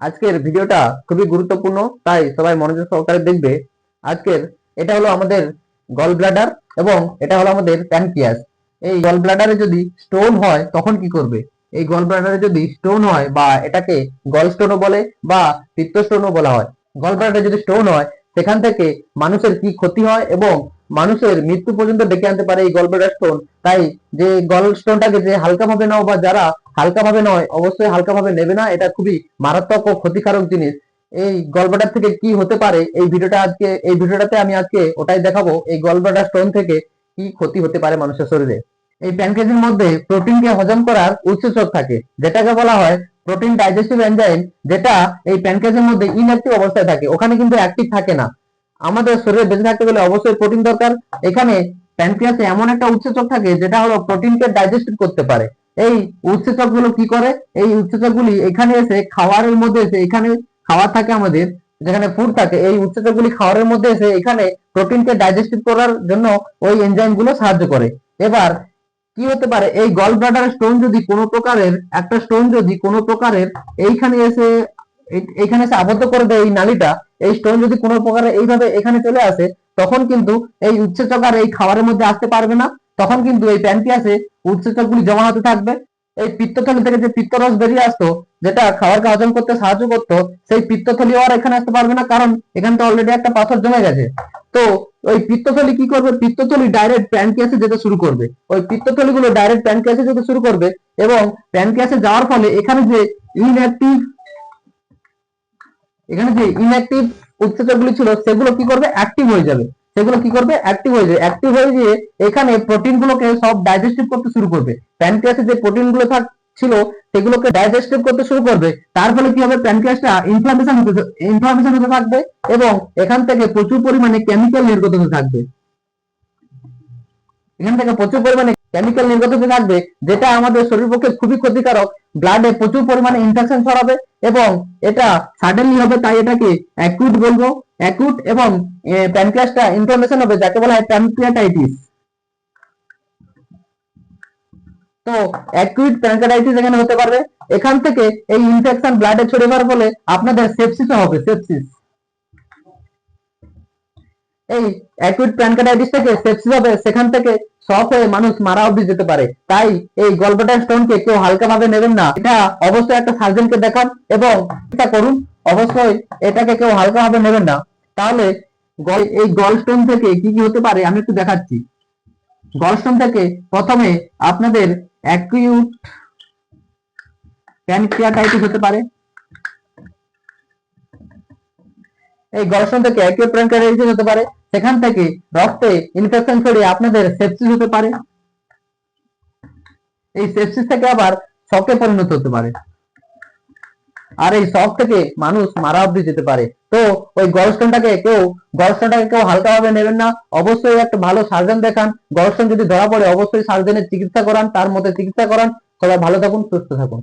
আজকের ভিডিওটা খুবই গুরুত্বপূর্ণ, তাই সবাই মনোযোগ সহকারে দেখবে। আজকের, এটা হলো আমাদের গল ব্লাডার এবং এটা হলো আমাদের প্যানক্রিয়াস এই গল ব্লাডারে যদি স্টোন হয়, তখন কি করবে? এই গল ব্লাডারে যদি স্টোন হয় বা এটাকে গল স্টোনও বলে বা পিত্ত স্টোনও বলা হয়। গল ব্লাডারে যদি স্টোন হয়, সেখান থেকে মানুষের কি ক্ষতি হয় এবং মানুষের মৃত্যু পর্যন্ত ডেকে আনতে পারে এই গল ব্লাডার স্টোন তাই যে গল স্টোনটাকে যে হালকা ভাবে নাও বা যারা হালকা ভাবে নয়, অবশ্যই হালকা ভাবে নেবে না। এটা খুবই মারাত্মক ও ক্ষতিকারক জিনিস। এই গলব্লাডার থেকে কি হতে পারে এই ভিডিওটা আজকে, এই ভিডিওটাতে আমি আজকে ওটাই দেখাবো, এই গলব্লাডার স্টোন থেকে কি ক্ষতি হতে পারে মানুষের শরীরে। এই প্যানকেজের মধ্যে প্রোটিনকে হজম করার উৎসেচক থাকে, যেটাকে বলা হয় প্রোটিন ডাইজেস্টিভ এনজাইম যেটা এই প্যানকেজের মধ্যে ইনঅ্যাক্টিভ অবস্থায় থাকে। ওখানে কিন্তু অ্যাক্টিভ থাকে না। আমাদের শরীরে বেঁচে থাকতে গেলে অবশ্যই প্রোটিন দরকার। এখানে প্যানক্রিয়াসে এমন একটা উৎসেচক থাকে, যেটা হলো প্রোটিনকে ডাইজেস্ট করতে পারে। এই উৎসেচকগুলো কি করে? এই উৎসেচক গুলি এখানে এসে খাওয়ারের মধ্যে এসে এখানে খাবার থাকে আমাদের, যেখানে ফুড থাকে, এই উৎসেচক গুলি খাবারের মধ্যে এসে এখানে প্রোটিনকে ডাইজেস্টিভ করার জন্য ওই এনজাইমগুলো সাহায্য করে। এবার, কি হতে পারে? এই গল ব্লাডার স্টোন যদি কোনো প্রকারের, একটা স্টোন যদি কোনো প্রকারের, এইখানে এসে এইখানে এসে আবদ্ধ করে দেয় এই নালীটা এই স্টোন যদি কোনো প্রকারে এইভাবে এখানে চলে আসে, তখন কিন্তু এই উৎসেচক আর এই খাবারের মধ্যে আসতে পারবে না। তখন কিন্তু এই প্যান্টিয়াসে উৎসেচক গুলি জমা হতে থাকবে। এই পিত্তথলি থেকে যে পিত্তরস বেরিয়ে আসতো, যেটা খাবারকে হজম করতে সাহায্য করতো, সেই পিত্তথলি আর এখানে আসতে পারবে না, কারণ এখানে তো অলরেডি একটা পাথর জমে গেছে। তো ওই পিত্তথলি কি করবে? পিত্তথলি ডাইরেক্ট প্যানক্রিয়াসে যেতে শুরু করবে। ওই পিত্তথলি গুলো ডাইরেক্ট প্যানক্রিয়াসে যেতে শুরু করবে এবং প্যানক্রিয়াসে যাওয়ার ফলে এখানে যে ইনঅ্যাক্টিভ এখানে যে ইনঅ্যাক্টিভ উৎসেচক গুলি ছিল, সেগুলো কি করবে? অ্যাক্টিভ হয়ে যাবে। সেগুলো কি করবে? অ্যাক্টিভ হয়ে যাবে। অ্যাক্টিভ হয়ে গিয়ে এখানে প্রোটিন গুলোকে সব ডাইজেস্টিভ করতে শুরু করবে। প্যানক্রিয়াসে যে প্রোটিনগুলো থাক ছিল, সেগুলোকে ডাইজেস্টিভ করতে শুরু করবে। তার ফলে কি হবে? প্যানক্রিয়াসটা ইনফ্লামেশন হতে ইনফ্লামেশন হতে থাকবে এবং এখান থেকে প্রচুর পরিমাণে কেমিক্যাল নির্গত হতে থাকবে। এখান থেকে প্রচুর পরিমাণে কেমিক্যাল নির্গত হতে থাকবে, যেটা আমাদের শরীর পক্ষে খুবই ক্ষতিকারক ব্লাডে প্রচুর পরিমাণে ইনফেকশন ছড়াবে এবং এটা সাডেনলি হবে, তাই এটাকে অ্যাকুট বলব। অ্যাকুট এবং প্যানক্রিয়াসটা ইনফ্লামেশন হবে, যাকে বলা হয় প্যানক্রিয়াটাইটিস তো অ্যাকুইট প্যানক্রিয়াটাইটিস এখানে হতে পারবে। এখান থেকে এই ইনফেকশন ব্লাডে ছড়িয়ে যাওয়ার ফলে আপনাদের সেপসিস হবে সেপসিস এই অ্যাকুইট প্যানক্রিয়াটাইটিস থেকে সেপসিস হবে, সেখান থেকে শক হয়ে মানুষ মারা অবধি যেতে পারে। তাই এই গলব্লাডার স্টোনকে কেউ হালকা ভাবে নেবেন না। এটা অবশ্যই একটা সার্জনকে দেখান এবং এটা করুন। অবশ্যই এটাকে কেউ হালকা ভাবে নেবেন না। তাহলে এই গল স্টোন থেকে কি কি হতে পারে আমি একটু দেখাচ্ছি। গল স্টোন থেকে প্রথমে আপনাদের অ্যাকিউট প্যানক্রিয়াটাইটিস হতে পারে। এই গলস্টোন থেকে অ্যাকিউট প্যানক্রিয়াটাইটিস হতে পারে। সেখান থেকে রক্তে ইনফেকশন ছড়িয়ে আপনাদের সেপসিস হতে পারে। এই সেপসিস থেকে আবার শকে পরিণত হতে পারে। আর এই শক থেকে মানুষ মারা অবধি যেতে পারে। তো ওই গলস্টোনটাকে কেউ গলস্টোনটাকে কেউ হালকা ভাবে নেবেন না। অবশ্যই একটা ভালো সার্জন দেখান। গলস্টোন যদি ধরা পড়ে, অবশ্যই সার্জনের চিকিৎসা করান, তার মধ্যে চিকিৎসা করান। সবাই ভালো থাকুন, সুস্থ থাকুন।